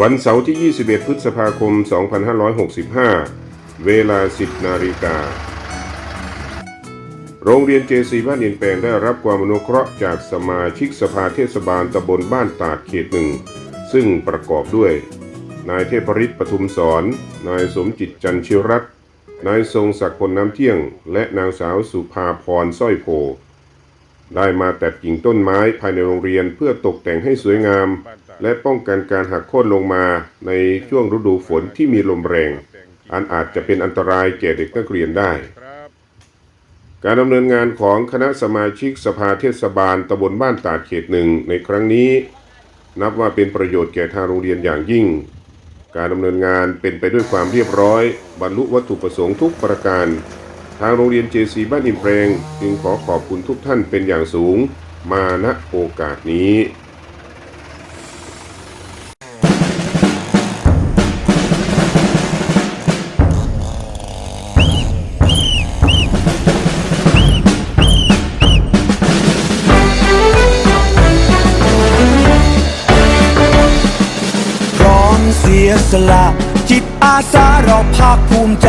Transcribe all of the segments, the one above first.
วันเสาร์ที่ 21 พฤษภาคม 2565 เวลา 10 นาฬิกา โรงเรียนเจซีบ้านอินแปลงได้รับความอนุเคราะห์จากสมาชิกสภาเทศบาลตำบลบ้านตาดเขตหนึ่ง ซึ่งประกอบด้วย นายเทพฤทธิ์ปทุมสอน นายสมจิตจันชิรัตน์นายทรงศักดิ์พลน้ำเที่ยง และนางสาวสุภาพรสร้อยโพ ได้มาตัดกิ่งต้นไม้ภายในโรงเรียนเพื่อตกแต่งให้สวยงาม และป้องกันการหักโค่นลงมาในช่วงฤดูฝนที่มีลมแรง อันอาจจะเป็นอันตรายแก่เด็กนักเรียนได้ การดำเนินงานของคณะสมาชิกสภาเทศบาลตำบลบ้านตาดเขตหนึ่งในครั้งนี้ นับว่าเป็นประโยชน์แก่ทางโรงเรียนอย่างยิ่ง การดำเนินงานเป็นไปด้วยความเรียบร้อย บรรลุวัตถุประสงค์ทุกประการ ทางโรงเรียนเจซีบ้านอิมเพลงจึงขอขอบคุณทุกท่านเป็นอย่างสูงมาณโอกาสนี้ร้อมเสียสละ จิตอาสาเราภาคภูมิใจ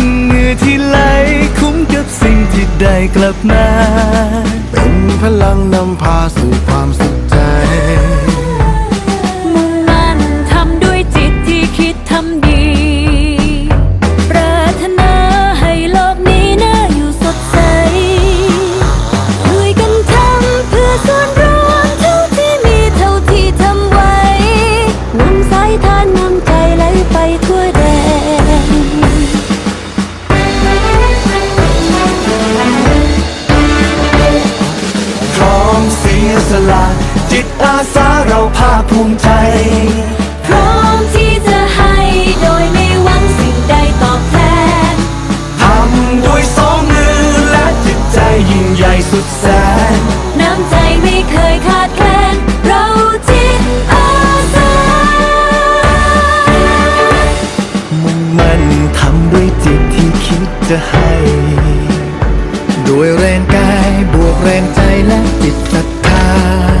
หงื่อที่ไหล คุ้มกับสิ่งที่ได้กลับมา เป็นพลังนำพาสู่ความสุขใจ จิตอาสาเราภาคภูมิใจ พร้อมที่จะให้โดยไม่หวังสิ่งใดตอบแทน ทำด้วยสองมือและจิตใจยิ่งใหญ่สุดแสน น้ำใจไม่เคยขาดแคลน เราจิตอาสา มุ่งมั่นทำด้วยจิตที่คิดจะให้ ด้วยแรงกายบวกแรงใจและจิตศรัทธาเห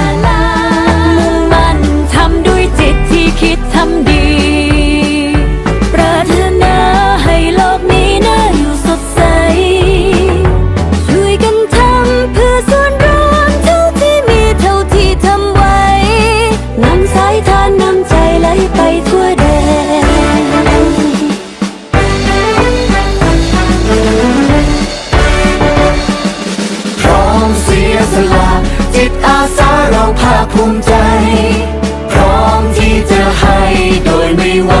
เราภาคภูมิใจ พร้อมที่จะให้โดยไม่หวัง